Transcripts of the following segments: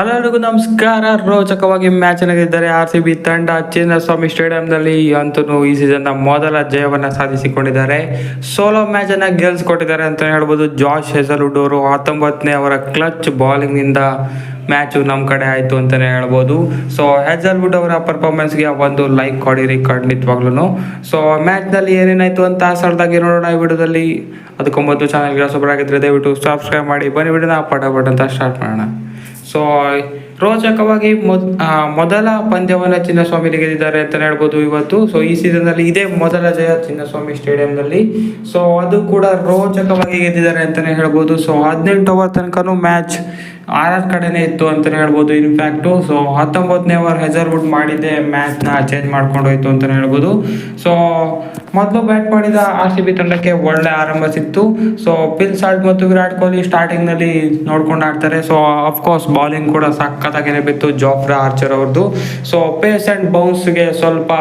Hello ಎಲ್ರಿಗೂ ನಮಸ್ಕಾರ. ರೋಚಕವಾಗಿ ಮ್ಯಾಚ್ ನಡೆದಿದ್ದಾರೆ ಆರ್ ಸಿ ಬಿ ತಂಡ ಚಿನ್ನಸ್ವಾಮಿ ಸ್ಟೇಡಿಯಂನಲ್ಲಿ ಅಂತೂ ಈ ಸೀಸನ್ನ ಮೊದಲ ಜಯವನ್ನು ಸಾಧಿಸಿಕೊಂಡಿದ್ದಾರೆ. ಸೋಲೋ ಮ್ಯಾಚನ್ನು ಗೆಲ್ಲಿಸ್ಕೊಟ್ಟಿದ್ದಾರೆ ಗೆಲ್ಸ್ಕೊಟ್ಟಿದ್ದಾರೆ ಅಂತ ಹೇಳ್ಬೋದು. ಜಾಶ್ ಹೆಸರುಡ್ ಅವರು ಹತ್ತೊಂಬತ್ತನೇ ಅವರ ಕ್ಲಚ್ ಬಾಲಿಂಗ್ನಿಂದ ಮ್ಯಾಚು ನಮ್ಮ ಕಡೆ ಆಯಿತು ಅಂತಲೇ ಹೇಳ್ಬೋದು. ಸೊ ಹೆಜಲ್ವುಡ್ ಅವರ ಪರ್ಫಾರ್ಮೆನ್ಸ್ಗೆ ಒಂದು ಲೈಕ್ ಕೊಡಿರಿ ಖಂಡಿತವಾಗ್ಲೂ ಸೊ ಮ್ಯಾಚ್ನಲ್ಲಿ ಏನೇನಾಯಿತು ಅಂತ ಸರದಾಗಿ ನೋಡೋಣ ಈ ವಿಡಿಯೋದಲ್ಲಿ. ಅದಕ್ಕೊಂಬತ್ತು ಚಾನಲ್ಗೆ ಸೊಬ್ಬರಾಗಿದ್ದರೆ ದಯವಿಟ್ಟು ಸಬ್ಸ್ಕ್ರೈಬ್ ಮಾಡಿ. ಬನ್ನಿ, ವಿಡಿಯೋನ ಪಟ ಪಟ ಅಂತ ಸ್ಟಾರ್ಟ್ ಮಾಡೋಣ. ಸೊ ರೋಚಕವಾಗಿ ಮೊದ್ ಮೊದಲ ಪಂದ್ಯವನ್ನು ಚಿನ್ನಸ್ವಾಮಿ ಗೆದ್ದಿದ್ದಾರೆ ಅಂತ ಹೇಳ್ಬೋದು ಇವತ್ತು. ಸೊ ಈ ಸೀಸನ್ನಲ್ಲಿ ಇದೇ ಮೊದಲ ಜಯ ಚಿನ್ನಸ್ವಾಮಿ ಸ್ಟೇಡಿಯಂನಲ್ಲಿ. ಸೊ ಅದು ಕೂಡ ರೋಚಕವಾಗಿ ಗೆದ್ದಿದ್ದಾರೆ ಅಂತಲೇ ಹೇಳ್ಬೋದು. ಸೊ ಹದಿನೆಂಟು ಓವರ್ ತನಕನೂ ಮ್ಯಾಚ್ ಆರ್ ಕಡೆನೇ ಇತ್ತು ಅಂತಲೇ ಹೇಳ್ಬೋದು. ಇನ್ಫ್ಯಾಕ್ಟು ಸೊ ಹತ್ತೊಂಬತ್ತನೇ ಓವರ್ ಬುಟ್ ಮಾಡಿದ್ದೆ ಮ್ಯಾಚ್ನ ಚೇಂಜ್ ಮಾಡ್ಕೊಂಡು ಹೋಯ್ತು ಅಂತಲೇ ಹೇಳ್ಬೋದು. ಸೊ ಮೊದಲು ಬ್ಯಾಟ್ ಮಾಡಿದ ಆರ್ ಸಿ ಬಿ ತಂಡಕ್ಕೆ ಒಳ್ಳೆ ಆರಂಭ ಸಿಕ್ತು. ಸೊ ಪಿಲ್ ಸಾಲ್ಟ್ ಮತ್ತು ವಿರಾಟ್ ಕೊಹ್ಲಿ ಸ್ಟಾರ್ಟಿಂಗ್ನಲ್ಲಿ ನೋಡ್ಕೊಂಡು ಆಡ್ತಾರೆ. ಸೊ ಅಫ್ಕೋರ್ಸ್ ಬಾಲಿಂಗ್ ಕೂಡ ಸಖತ್ತಾಗೇನೆ ಬಿತ್ತು. ಜೋಫ್ರಾ ಆರ್ಚರ್ ಅವ್ರದ್ದು ಸೊ ಪೇಸ್ ಆ್ಯಂಡ್ ಬೌನ್ಸ್ಗೆ ಸ್ವಲ್ಪ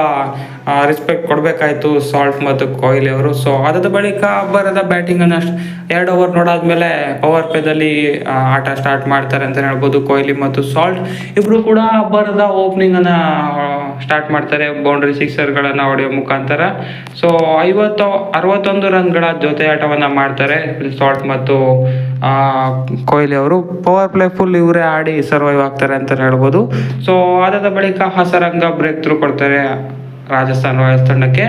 ರೆಸ್ಪೆಕ್ಟ್ ಕೊಡಬೇಕಾಯ್ತು ಸಾಲ್ಟ್ ಮತ್ತು ಕೊಹ್ಲಿ ಅವರು. ಸೊ ಅದಾದ ಬಳಿಕ ಬರದ ಬ್ಯಾಟಿಂಗನ್ನು ಎರಡು ಓವರ್ ನೋಡಾದ್ಮೇಲೆ ಪವರ್ ಪ್ಲೇದಲ್ಲಿ ಆಟ ಸ್ಟಾರ್ಟ್ ಮಾಡ್ತಾರೆ ಅಂತ ಹೇಳ್ಬೋದು. ಕೊಹ್ಲಿ ಮತ್ತು ಸಾಲ್ಟ್ ಇಬ್ರು ಕೂಡ ಬರದ ಓಪನಿಂಗನ್ನು ಸ್ಟಾರ್ಟ್ ಮಾಡ್ತಾರೆ. ಬೌಂಡ್ರಿ ಸಿಕ್ಸರ್ಗಳನ್ನು ಹೊಡೆಯೋ ಮುಖಾಂತರ. ಸೊ ಐವತ್ತು, ಅರವತ್ತೊಂದು ರನ್ಗಳ ಜೊತೆ ಆಟವನ್ನು ಮಾಡ್ತಾರೆ ಸಾಲ್ಟ್ ಮತ್ತು ಕೊಹ್ಲಿ ಅವರು. ಪವರ್ ಪ್ಲೇ ಫುಲ್ ಇವರೇ ಆಡಿ ಸರ್ವೈವ್ ಆಗ್ತಾರೆ ಅಂತ ಹೇಳ್ಬೋದು. ಸೊ ಅದಾದ ಬಳಿಕ ಹಸರಂಗ ಬ್ರೇಕ್ ಥ್ರೂ ಕೊಡ್ತಾರೆ. ರಾಜಸ್ಥಾನ್ ರಾಯಲ್ಸ್ ತಂಡಕ್ಕೆ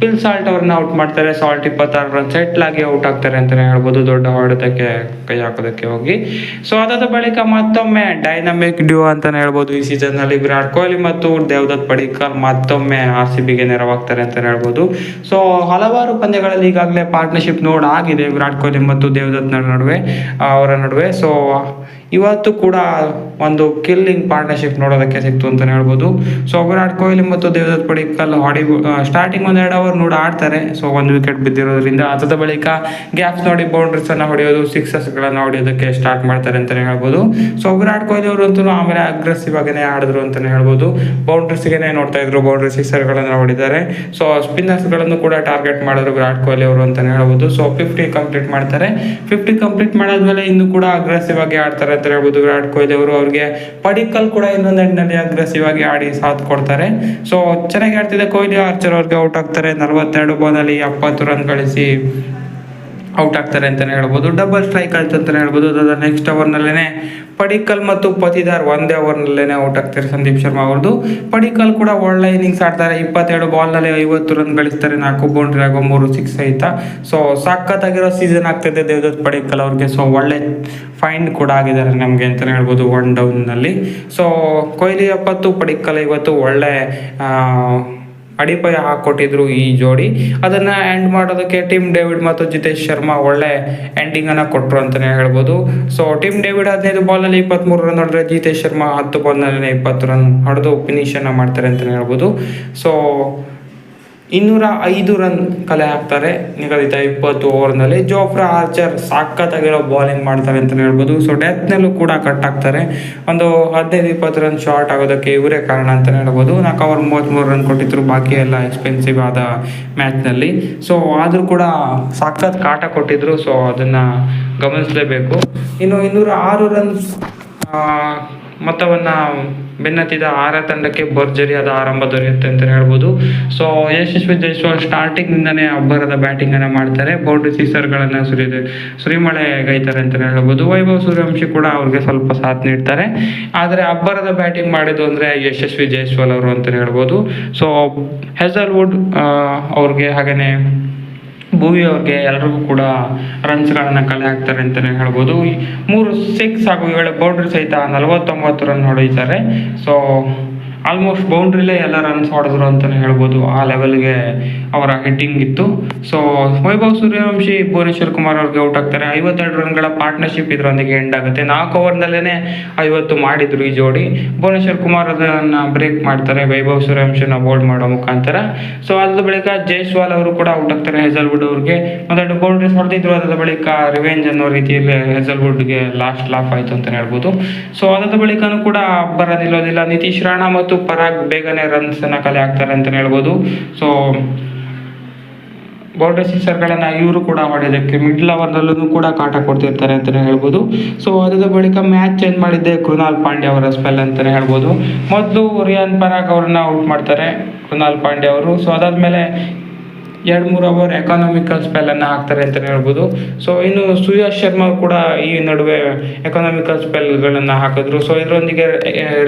ಪಿಲ್ ಸಾಲ್ಟ್ ಅವ್ರನ್ನ ಔಟ್ ಮಾಡ್ತಾರೆ. ಸಾಲ್ಟ್ ಇಪ್ಪತ್ತಾರು ರನ್ ಸೆಟ್ಲಾಗಿ ಔಟ್ ಆಗ್ತಾರೆ ಅಂತಲೇ ಹೇಳ್ಬೋದು. ದೊಡ್ಡ ಹೊಡೆತಕ್ಕೆ ಕೈ ಹಾಕೋದಕ್ಕೆ ಹೋಗಿ. ಸೊ ಅದಾದ ಬಳಿಕ ಮತ್ತೊಮ್ಮೆ ಡೈನಮಿಕ್ ಡ್ಯೂ ಅಂತಾನೆ ಹೇಳ್ಬೋದು. ಈ ಸೀಸನ್ನಲ್ಲಿ ವಿರಾಟ್ ಕೊಹ್ಲಿ ಮತ್ತು ದೇವದತ್ ಪಡಿಕರ್ ಮತ್ತೊಮ್ಮೆ ಆರ್ ಸಿ ಬಿಗೆ ನೆರವಾಗ್ತಾರೆ ಅಂತ ಹೇಳ್ಬೋದು. ಸೊ ಹಲವಾರು ಪಂದ್ಯಗಳಲ್ಲಿ ಈಗಾಗಲೇ ಪಾರ್ಟ್ನರ್ಶಿಪ್ ನೋಡ್ ಆಗಿದೆ. ವಿರಾಟ್ ಕೊಹ್ಲಿ ಮತ್ತು ದೇವದತ್ ನಡುವೆ ಅವರ ನಡುವೆ. ಸೊ ಇವತ್ತು ಕೂಡ ಒಂದು ಕಿಲ್ಲಿಂಗ್ ಪಾರ್ಟ್ನರ್ಶಿಪ್ ನೋಡೋದಕ್ಕೆ ಸಿಕ್ತು ಅಂತಲೇ ಹೇಳ್ಬೋದು. ಸೊ ವಿರಾಟ್ ಕೊಹ್ಲಿ ಮತ್ತು ದೇವದತ್ ಪಡಿಕಲ್ ಹಾಡಿ ಸ್ಟಾರ್ಟಿಂಗ್ ಒಂದೆರಡು ಅವರ್ ನೋಡಿ ಆಡ್ತಾರೆ. ಸೊ ಒಂದು ವಿಕೆಟ್ ಬಿದ್ದಿರೋದ್ರಿಂದ ಅದಾದ ಬಳಿಕ ಗ್ಯಾಪ್ಸ್ ನೋಡಿ ಬೌಂಡ್ರೀಸ್ ಅನ್ನ ಹೊಡೆಯೋದು ಸಿಕ್ಸಸ್ ಗಳನ್ನ ಹೊಡೆಯೋದಕ್ಕೆ ಸ್ಟಾರ್ಟ್ ಮಾಡ್ತಾರೆ ಅಂತಲೇ ಹೇಳ್ಬೋದು. ಸೊ ವಿರಾಟ್ ಕೊಹ್ಲಿ ಅವರು ಅಂತೂ ಆಮೇಲೆ ಅಗ್ರೆಸಿವ್ ಆಗೇನೆ ಆಡಿದ್ರು ಅಂತಲೇ ಹೇಳ್ಬೋದು. ಬೌಂಡ್ರೀಸ್ ಗೆನೆ ನೋಡ್ತಾ ಇದ್ರು ಬೌಂಡ್ರಿ ಸಿಕ್ಸರ್ ಗಳನ್ನ ಹೊಡಿದ್ದಾರೆ ಸೊ ಸ್ಪಿನ್ನರ್ಸ್ಗಳನ್ನು ಕೂಡ ಟಾರ್ಗೆಟ್ ಮಾಡಿದ್ರು ವಿರಾಟ್ ಕೊಹ್ಲಿ ಅವರು ಅಂತಲೇ ಹೇಳ್ಬೋದು. ಸೊ ಫಿಫ್ಟಿ ಕಂಪ್ಲೀಟ್ ಮಾಡ್ತಾರೆ. ಫಿಫ್ಟಿ ಕಂಪ್ಲೀಟ್ ಮಾಡಾದ್ಮೇಲೆ ಇನ್ನು ಕೂಡ ಅಗ್ರೆಸಿವ್ ಆಗಿ ಆಡ್ತಾರೆ ಅಂತ ಹೇಳ್ಬೋದು ವಿರಾಟ್ ಕೊಹ್ಲಿ ಅವರು ಅವ್ರಿಗೆ ಪಡಿಕಲ್ ಕೂಡ ಇನ್ನೊಂದು ಎಂಡ್ನಲ್ಲಿ ಅಗ್ರೆಸಿವ್ ಆಗಿ ಆಡಿ ಸಾಥ್ ಕೊಡ್ತಾರೆ. ಸೊ ಚೆನ್ನಾಗಿ ಆಡ್ತಿದೆ ಕೊಹ್ಲಿ, ಆರ್ಚರ್ ಅವ್ರಿಗೆ ಔಟ್ ಆಗ್ತಾರೆ. ನಲವತ್ತೆರಡು ಬಾಲಲ್ಲಿ ಎಪ್ಪತ್ತು ರನ್ ಗಳಿಸಿ ಔಟ್ ಆಗ್ತಾರೆ ಅಂತಲೇ ಹೇಳ್ಬೋದು. ಡಬಲ್ ಸ್ಟ್ರೈಕ್ ಆಯ್ತು ಅಂತಲೇ ಹೇಳ್ಬೋದು. ಅದಾದ ನೆಕ್ಸ್ಟ್ ಓವರ್ನಲ್ಲೇ ಪಡಿಕಲ್ ಮತ್ತು ಪತಿದಾರ್ ಒಂದೇ ಓವರ್ನಲ್ಲೇ ಔಟ್ ಆಗ್ತಾರೆ ಸಂದೀಪ್ ಶರ್ಮಾ ಅವ್ರದ್ದು ಪಡಿಕಲ್ ಕೂಡ ಒಳ್ಳೆ ಇನ್ನಿಂಗ್ಸ್ ಆಡ್ತಾರೆ. ಇಪ್ಪತ್ತೆರಡು ಬಾಲ್ನಲ್ಲಿ ಐವತ್ತು ರನ್ ಗಳಿಸ್ತಾರೆ. ನಾಲ್ಕು ಬೌಂಡ್ರಿ ಆಗೋ ಮೂರು ಸಿಕ್ಸ್ ಸಹಿತ. ಸೊ ಸಖತ್ತಾಗಿರೋ ಸೀಸನ್ ಆಗ್ತಿದೆ ದೇವದತ್ ಪಡಿಕಲ್ ಅವ್ರಿಗೆ. ಸೊ ಒಳ್ಳೆ ಫೈಂಡ್ ಕೂಡ ಆಗಿದ್ದಾರೆ ನಮಗೆ ಅಂತಲೇ ಹೇಳ್ಬೋದು ಒನ್ ಡೌನ್ನಲ್ಲಿ ಸೊ ಕೊಹ್ಲಿ ಎಪ್ಪತ್ತು ಪಡಿಕ್ಕಲ್ ಇವತ್ತು ಒಳ್ಳೆ ಅಡಿಪಾಯ ಹಾಕ್ಕೊಟ್ಟಿದ್ರು ಈ ಜೋಡಿ. ಅದನ್ನ ಎಂಡ್ ಮಾಡೋದಕ್ಕೆ ಟಿಮ್ ಡೇವಿಡ್ ಮತ್ತು ಜಿತೇಶ್ ಶರ್ಮಾ ಒಳ್ಳೆ ಎಂಡಿಂಗ್ ಅನ್ನ ಕೊಟ್ರು ಅಂತಾನೆ ಹೇಳ್ಬೋದು. ಸೊ ಟಿಮ್ ಡೇವಿಡ್ ಹದಿನೈದು ಬಾಲ್ನಲ್ಲಿ ಇಪ್ಪತ್ಮೂರು ರನ್ ಹೊಡೆದ್ರೆ ಜಿತೇಶ್ ಶರ್ಮಾ ಹತ್ತು ಬಾಲ್ನಲ್ಲಿ ಇಪ್ಪತ್ತು ರನ್ ಹೊಡೆದು ಫಿನಿಶ್ ಅನ್ನ ಮಾಡ್ತಾರೆ ಅಂತಾನೆ ಹೇಳ್ಬೋದು. ಸೊ ಇನ್ನೂರ ಐದು ರನ್ ಕಲೆ ಹಾಕ್ತಾರೆ ನಿಗದಿತ ಇಪ್ಪತ್ತು ಓವರ್ನಲ್ಲಿ ಜೋಫ್ರಾ ಆರ್ಚರ್ ಸಾಕತ್ತಾಗಿರೋ ಬಾಲಿಂಗ್ ಮಾಡ್ತಾರೆ ಅಂತಲೇ ಹೇಳ್ಬೋದು. ಸೊ ಡೆತ್ನಲ್ಲೂ ಕೂಡ ಕಟ್ ಆಗ್ತಾರೆ. ಒಂದು ಹದಿನೈದು ಇಪ್ಪತ್ತು ರನ್ ಶಾರ್ಟ್ ಆಗೋದಕ್ಕೆ ಇವರೇ ಕಾರಣ ಅಂತಲೇ ಹೇಳ್ಬೋದು. ನಾಲ್ಕು ಅವರ್ ಮೂವತ್ತ್ಮೂರು ರನ್ ಕೊಟ್ಟಿದ್ರು. ಬಾಕಿ ಎಲ್ಲ ಎಕ್ಸ್ಪೆನ್ಸಿವ್ ಆದ ಮ್ಯಾಚ್ನಲ್ಲಿ ಸೊ ಆದರೂ ಕೂಡ ಸಾಕತ್ ಕಾಟ ಕೊಟ್ಟಿದ್ರು. ಸೊ ಅದನ್ನು ಗಮನಿಸಲೇಬೇಕು. ಇನ್ನು ಇನ್ನೂರ ಆರು ರನ್ಸ್ ಮೊತ್ತವನ್ನು ಬೆನ್ನತ್ತಿದ ಆರ ತಂಡಕ್ಕೆ ಭರ್ಜರಿಯಾದ ಆರಂಭ ದೊರೆಯುತ್ತೆ ಅಂತ ಹೇಳ್ಬೋದು. ಸೊ ಯಶಸ್ವಿ ಜೈಸ್ವಾಲ್ ಸ್ಟಾರ್ಟಿಂಗ್ನಿಂದನೇ ಅಬ್ಬರದ ಬ್ಯಾಟಿಂಗನ್ನು ಮಾಡ್ತಾರೆ. ಬೌಂಡ್ರಿ ಸೀಸರ್ಗಳನ್ನು ಸುರಿದು ಸುರಿಮಳೆ ಗೈತಾರೆ ಅಂತ ಹೇಳ್ಬೋದು. ವೈಭವ್ ಸೂರ್ಯವಂಶಿ ಕೂಡ ಅವ್ರಿಗೆ ಸ್ವಲ್ಪ ಸಾಥ್ ನೀಡ್ತಾರೆ. ಆದರೆ ಅಬ್ಬರದ ಬ್ಯಾಟಿಂಗ್ ಮಾಡಿದ್ದು ಅಂದರೆ ಯಶಸ್ವಿ ಜೈಸ್ವಾಲ್ ಅವರು ಅಂತ ಹೇಳ್ಬೋದು. ಸೊ ಹೆಸಲ್ವುಡ್ ಅವ್ರಿಗೆ ಹಾಗೆಯೇ ಭೂವಿ ಅವ್ರಿಗೆ ಎಲ್ರಿಗೂ ಕೂಡ ರನ್ಸ್ಗಳನ್ನು ಕಲೆ ಹಾಕ್ತಾರೆ ಅಂತಲೇ ಹೇಳ್ಬೋದು. ಮೂರು ಸಿಕ್ಸ್ ಹಾಗೂ ಏಳು ಬೌಂಡ್ರಿ ಸಹಿತ ನಲವತ್ತೊಂಬತ್ತು ರನ್ ಹೊಡೆಯುತ್ತಾರೆ ಸೊ ಆಲ್ಮೋಸ್ಟ್ ಬೌಂಡ್ರಿಲೇ ಎಲ್ಲ ರನ್ಸ್ ಹೊಡೆದ್ರು ಅಂತಲೇ ಹೇಳ್ಬೋದು. ಆ ಲೆವೆಲ್ಗೆ ಅವರ ಹಿಟ್ಟಿಂಗ್ ಇತ್ತು. ಸೊ ವೈಭವ್ ಸೂರ್ಯವಂಶಿ, ಭುವನೇಶ್ವರ್ ಕುಮಾರ್ ಅವ್ರಿಗೆ ಔಟ್ ಆಗ್ತಾರೆ. ಐವತ್ತೆರಡು ರನ್ಗಳ ಪಾರ್ಟ್ನರ್ಶಿಪ್ ಇದರೊಂದಿಗೆ ಎಂಡ್ ಆಗುತ್ತೆ. ನಾಲ್ಕು ಓವರ್ನಲ್ಲೇ ಐವತ್ತು ಮಾಡಿದ್ರು ಈ ಜೋಡಿ. ಭುವನೇಶ್ವರ್ ಕುಮಾರ್ ಅದನ್ನು ಬ್ರೇಕ್ ಮಾಡ್ತಾರೆ. ವೈಭವ್ ಸೂರ್ಯವಂಶಿನ ಬೋಲ್ಡ್ ಮಾಡೋ ಮುಖಾಂತರ. ಸೊ ಅದ್ರ ಬಳಿಕ ಜೈಸ್ವಾಲ್ ಅವರು ಕೂಡ ಔಟ್ ಆಗ್ತಾರೆ ಹೆಸಲ್ವುಡ್ ಅವ್ರಿಗೆ. ಒಂದೆರಡು ಬೌಂಡ್ರೀಸ್ ಹೊಡೆದಿದ್ರು. ಅದರ ಬಳಿಕ ರಿವೆಂಜ್ ಅನ್ನೋ ರೀತಿಯಲ್ಲಿ ಹೆಸಲ್ವುಡ್ಗೆ ಲಾಸ್ಟ್ ಲಾಫ್ ಆಯಿತು ಅಂತಲೇ ಹೇಳ್ಬೋದು. ಸೊ ಅದರ ಬಳಿಕನೂ ಕೂಡ ಬರೋದಿಲ್ಲೋದಿಲ್ಲ ನಿತೀಶ್ ರಾಣಾ ಮತ್ತು ಪರಾಗ್ ಬೇಗನೆ ರನ್ಸ್ ಅನ್ನ ಕಲೆ ಹಾಕ್ತಾರೆ ಅಂತ ಹೇಳ್ಬೋದು ಸೊ ಬೌಂಡ್ರಿ ಸಿಕ್ಸರ್ಗಳನ್ನು ಇವರು ಕೂಡ ಹೊಡೆಯೋದಕ್ಕೆ ಮಿಡ್ಲ್ ಓವರ್ನಲ್ಲೂ ಕೂಡ ಕಾಟ ಕೊಡ್ತಿರ್ತಾರೆ ಅಂತಲೇ ಹೇಳ್ಬೋದು. ಸೊ ಅದಾದ ಬಳಿಕ ಮ್ಯಾಚ್ ಚೇಂಜ್ ಮಾಡಿದ್ದೆ ಕೃಣಾಲ್ ಪಾಂಡ್ಯ ಅವರ ಸ್ಪೆಲ್ ಅಂತಲೇ ಹೇಳ್ಬೋದು. ಮೊದಲು ರಿಯಾನ್ ಪರಾಗ್ ಅವ್ರನ್ನ ಔಟ್ ಮಾಡ್ತಾರೆ ಕೃಣಾಲ್ ಪಾಂಡ್ಯ ಅವರು. ಸೊ ಅದಾದಮೇಲೆ ಎರಡು ಮೂರು ಅವರ್ ಎಕಾನಾಮಿಕಲ್ ಸ್ಪೆಲ್ಲನ್ನು ಹಾಕ್ತಾರೆ ಅಂತಲೇ ಹೇಳ್ಬೋದು. ಸೊ ಇನ್ನು ಸೂರ್ಯ ಶರ್ಮಾ ಕೂಡ ಈ ನಡುವೆ ಎಕಾನಾಮಿಕಲ್ ಸ್ಪೆಲ್ಗಳನ್ನು ಹಾಕಿದ್ರು. ಸೊ ಇದರೊಂದಿಗೆ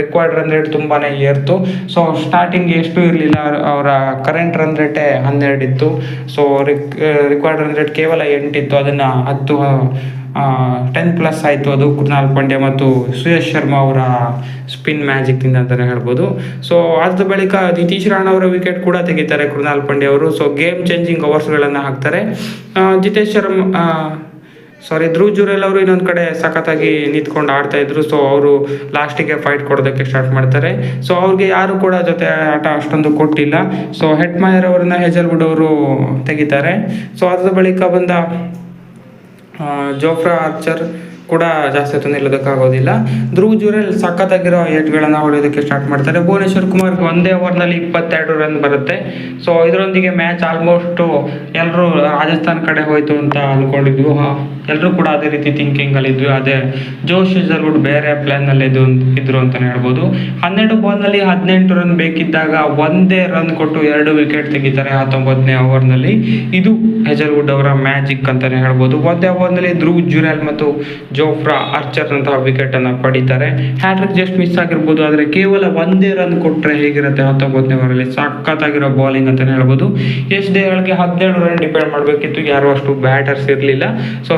ರಿಕ್ವೈರ್ಡ್ ರನ್ ರೇಟ್ ತುಂಬಾ ಏರ್ತು. ಸೊ ಸ್ಟಾರ್ಟಿಂಗ್ ಎಷ್ಟು ಇರಲಿಲ್ಲ ಅವರ ಕರೆಂಟ್ ರನ್ ರೇಟೇ ಹನ್ನೆರಡು ಇತ್ತು so ric required run rate ಕೇವಲ ಎಂಟಿತ್ತು. ಅದನ್ನು ಹತ್ತು ಟೆನ್ ಪ್ಲಸ್ ಆಯಿತು ಅದು ಕೃಣಾಲ್ ಪಾಂಡ್ಯ ಮತ್ತು ಸುಯಶ್ ಶರ್ಮಾ ಅವರ ಸ್ಪಿನ್ ಮ್ಯಾಜಿಕ್ನಿಂದ ಅಂತಲೇ ಹೇಳ್ಬೋದು. ಸೊ ಅದ ಬಳಿಕ ನಿತೀಶ್ ರಾಣಾ ಅವರ ವಿಕೆಟ್ ಕೂಡ ತೆಗಿತಾರೆ ಕೃಣಾಲ್ ಪಾಂಡ್ಯ ಅವರು. ಸೊ ಗೇಮ್ ಚೇಂಜಿಂಗ್ ಓವರ್ಸ್ಗಳನ್ನು ಹಾಕ್ತಾರೆ. ಜಿತೇಶ್ ಶರ್ಮಾ ಸಾರಿ ಧ್ರುವ್ ಜುರೇಲ್ ಅವರು ಇನ್ನೊಂದು ಕಡೆ ಸಖತ್ತಾಗಿ ನಿಂತ್ಕೊಂಡು ಆಡ್ತಾ ಇದ್ರು. ಸೊ ಅವರು ಲಾಸ್ಟಿಗೆ ಫೈಟ್ ಕೊಡೋದಕ್ಕೆ ಸ್ಟಾರ್ಟ್ ಮಾಡ್ತಾರೆ. ಸೊ ಅವ್ರಿಗೆ ಯಾರು ಕೂಡ ಜೊತೆ ಆಟ ಅಷ್ಟೊಂದು ಕೊಟ್ಟಿಲ್ಲ. ಸೊ ಹೆಡ್ ಮಾಯರ್ ಅವರನ್ನ ಹೆಜಲ್ವುಡ್ ಅವರು ತೆಗಿತಾರೆ. ಸೊ ಅದ್ರ ಬಳಿಕ ಬಂದ ಆ, ಜೋಫ್ರಾ ಆರ್ಚರ್ ಕೂಡ ಜಾಸ್ತಿ ಹೊತ್ತು ನಿಲ್ಲೋದಕ್ಕಾಗೋದಿಲ್ಲ ಧ್ರುವ್ ಜುರೇಲ್ ಸಖತ್ತಾಗಿರೋ ಏಟ್ಗಳನ್ನು ಹೊಡೆಯೋದಕ್ಕೆ ಸ್ಟಾರ್ಟ್ ಮಾಡ್ತಾರೆ. ಭುವನೇಶ್ವರ್ ಕುಮಾರ್ ಒಂದೇ ಓವರ್ನಲ್ಲಿ ಇಪ್ಪತ್ತೆರಡು ರನ್ ಬರುತ್ತೆ. ಸೊ ಇದರೊಂದಿಗೆ ಮ್ಯಾಚ್ ಆಲ್ಮೋಸ್ಟು ಎಲ್ಲರೂ ರಾಜಸ್ಥಾನ್ ಕಡೆ ಹೋಯ್ತು ಅಂತ ಅಂದ್ಕೊಂಡಿದ್ವು ಎಲ್ಲರೂ ಕೂಡ ಅದೇ ರೀತಿ ಥಿಂಕಿಂಗಲ್ಲಿ ಇದ್ವಿ. ಅದೇ ಜೋಶ್ ಹೆಜಲ್ವುಡ್ ಬೇರೆ ಪ್ಲಾನ್ನಲ್ಲಿ ಇದು ಇದ್ರು ಅಂತಲೇ ಹೇಳ್ಬೋದು. ಹನ್ನೆರಡು ಬಾಲ್ನಲ್ಲಿ ಹದಿನೆಂಟು ರನ್ ಬೇಕಿದ್ದಾಗ ಒಂದೇ ರನ್ ಕೊಟ್ಟು ಎರಡು ವಿಕೆಟ್ ತೆಗಿತಾರೆ ಹತ್ತೊಂಬತ್ತನೇ ಓವರ್ನಲ್ಲಿ ಇದು ಹೆಜರ್ವುಡ್ ಅವರ ಮ್ಯಾಜಿಕ್ ಅಂತಲೇ ಹೇಳ್ಬೋದು. ಒಂದೇ ಓವರ್ನಲ್ಲಿ ಧ್ರುವ್ ಜುರೇಲ್ ಮತ್ತು ಜೋಫ್ರಾ ಆರ್ಚರ್ ಅಂತಹ ವಿಕೆಟ್ ಅನ್ನ ಪಡಿತಾರೆ. ಹ್ಯಾಟ್ರಿಕ್ ಜಸ್ಟ್ ಮಿಸ್ ಆಗಿರ್ಬೋದು, ಆದರೆ ಕೇವಲ ಒಂದೇ ರನ್ ಕೊಟ್ಟರೆ ಹೇಗಿರುತ್ತೆ ಹತ್ತೊಂಬತ್ತನೇ ಓವರಲ್ಲಿ ಸಖತ್ತಾಗಿರೋ ಬೌಲಿಂಗ್ ಅಂತಲೇ ಹೇಳ್ಬೋದು. ಎಷ್ಟು ಡೇಗಳಿಗೆ ಹದಿನೇಳು ರನ್ ಡಿಪೆಂಡ್ ಮಾಡಬೇಕಿತ್ತು. ಯಾರು ಅಷ್ಟು ಬ್ಯಾಟರ್ಸ್ ಇರಲಿಲ್ಲ. ಸೊ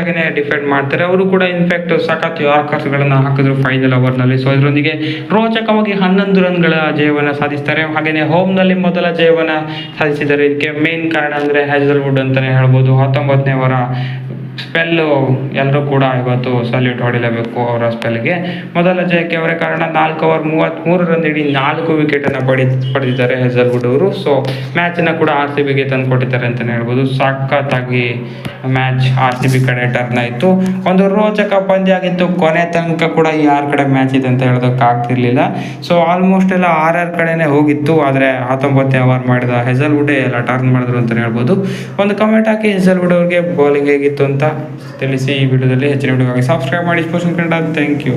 ಆಗಿನೇ ಡಿಫೆಂಡ್ ಮಾಡ್ತಾರೆ. ಅವರು ಕೂಡ ಇನ್ಫ್ಯಾಕ್ಟ್ ಸಖತ್ ಯಾರ್ಕರ್ಸ್ಗಳನ್ನು ಹಾಕಿದ್ರು ಫೈನಲ್ ಓವರ್ನಲ್ಲಿ ಸೊ ಇದರೊಂದಿಗೆ ರೋಚಕವಾಗಿ ಹನ್ನೊಂದು ರನ್ಗಳ ಜಯವನ್ನು ಸಾಧಿಸ್ತಾರೆ. ಹಾಗೆಯೇ ಹೋಮ್ನಲ್ಲಿ ಮೊದಲ ಜಯವನ್ನು ಸಾಧಿಸಿದ್ದಾರೆ ಇದಕ್ಕೆ ಮೇನ್ ಕಾರಣ ಅಂದರೆ ಹ್ಯಾಜಲ್ವುಡ್ ಅಂತಲೇ ಹೇಳ್ಬೋದು. ಹತ್ತೊಂಬತ್ತನೇ ಅವರ ಸ್ಪೆಲ್ಲು ಎಲ್ಲರೂ ಕೂಡ ಇವತ್ತು ಸಲ್ಯೂಟ್ ಹೊಡಿಲೇಬೇಕು ಅವರ ಸ್ಪೆಲ್ಗೆ. ಮೊದಲ ಜಯಕ್ಕೆ ಅವರೇ ಕಾರಣ ನಾಲ್ಕು ಓವರ್ ಮೂವತ್ತ್ಮೂರು ರನ್ ಇಡೀ ನಾಲ್ಕು ವಿಕೆಟನ್ನು ಪಡಿ, ಪಡೆದಿದ್ದಾರೆ ಹೆಜಲ್ವುಡ್ ಅವರು ಸೊ ಮ್ಯಾಚನ್ನು ಕೂಡ ಆರ್ ಸಿ ಬಿಗೆ ತಂದು ಕೊಟ್ಟಿದ್ದಾರೆ ಅಂತಲೇ ಹೇಳ್ಬೋದು. ಸಖತ್ತಾಗಿ ಮ್ಯಾಚ್ ಆರ್ ಸಿ ಬಿ ಕಡೆ ಟರ್ನ್ ಆಯಿತು. ಒಂದು ರೋಚಕ ಪಂದ್ಯ ಆಗಿತ್ತು ಕೊನೆ ತನಕ ಕೂಡ ಯಾರ ಕಡೆ ಮ್ಯಾಚ್ ಇದೆ ಅಂತ ಹೇಳೋದಕ್ಕೆ ಆಗ್ತಿರ್ಲಿಲ್ಲ ಸೊ ಆಲ್ಮೋಸ್ಟ್ ಎಲ್ಲ ಆರ್ ಆರ್ ಕಡೆನೇ ಹೋಗಿತ್ತು. ಆದರೆ ಹತ್ತೊಂಬತ್ತನೇ ಓವರ್ ಮಾಡಿದ ಹೆಜಲ್ವುಡ್ ಎಲ್ಲ ಟರ್ನ್ ಮಾಡಿದ್ರು ಅಂತಲೇ ಹೇಳ್ಬೋದು. ಒಂದು ಕಮೆಂಟ್ ಹಾಕಿ ಹೆಜಲ್ವುಡ್ ಅವ್ರಿಗೆ ಬೌಲಿಂಗ್ ಹೇಗಿತ್ತು ಅಂತ ತಿಳಿಸಿ ಈ ವಿಡಿಯೋದಲ್ಲಿ ಹೆಚ್ಚಿನ ವಿಡಿಯೋಗಾಗಿ ಸಬ್ಸ್ಕ್ರೈಬ್ ಮಾಡಿ ಸ್ಪೋರ್ಟ್ಸ್ ಕನ್ನಡ ಥ್ಯಾಂಕ್ ಯು